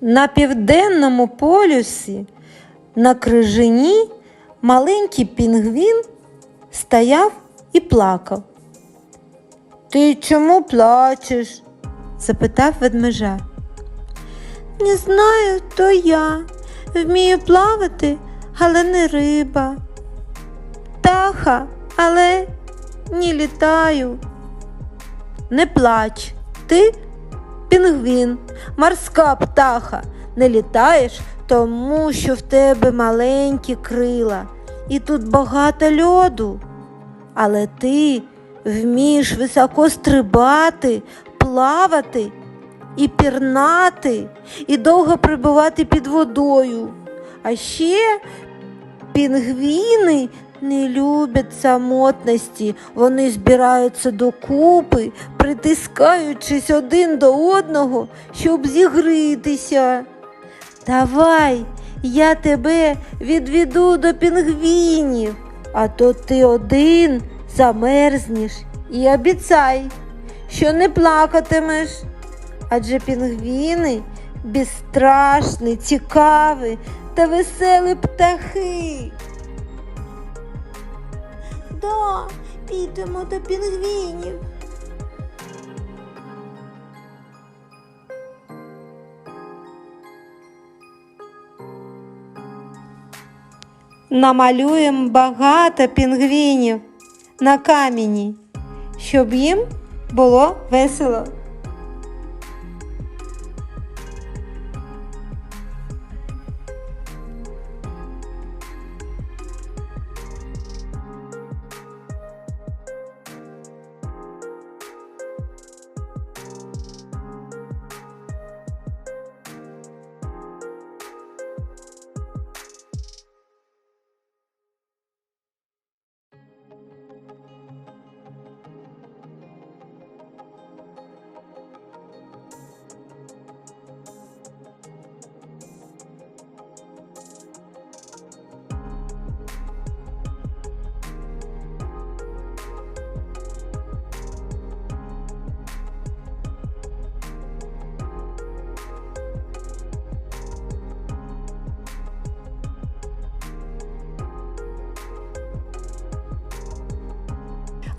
На південному полюсі на крижині маленький пінгвін стояв і плакав. Ти чому плачеш? запитав ведмежа. Не знаю, то я. Вмію плавати, але не риба. Птаха, але не літаю. Не плач, ти пінгвін, морська птаха. Не літаєш, тому що в тебе маленькі крила, і тут багато льоду. Але ти вмієш високо стрибати, плавати і пірнати, і довго прибувати під водою. А ще пінгвіни не люблять самотності, вони збираються докупи, притискаючись один до одного, щоб зігрітися. Давай, я тебе відведу до пінгвінів, а то ти один замерзнеш і обіцяй, що не плакатимеш. Адже пінгвіни безстрашні, цікаві та веселі птахи. Да, підемо до пінгвінів. Намалюємо багато пінгвінів на камені, щоб їм було весело.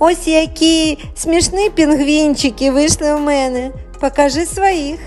Ось які смішні пінгвінчики вийшли у мене. Покажи своїх.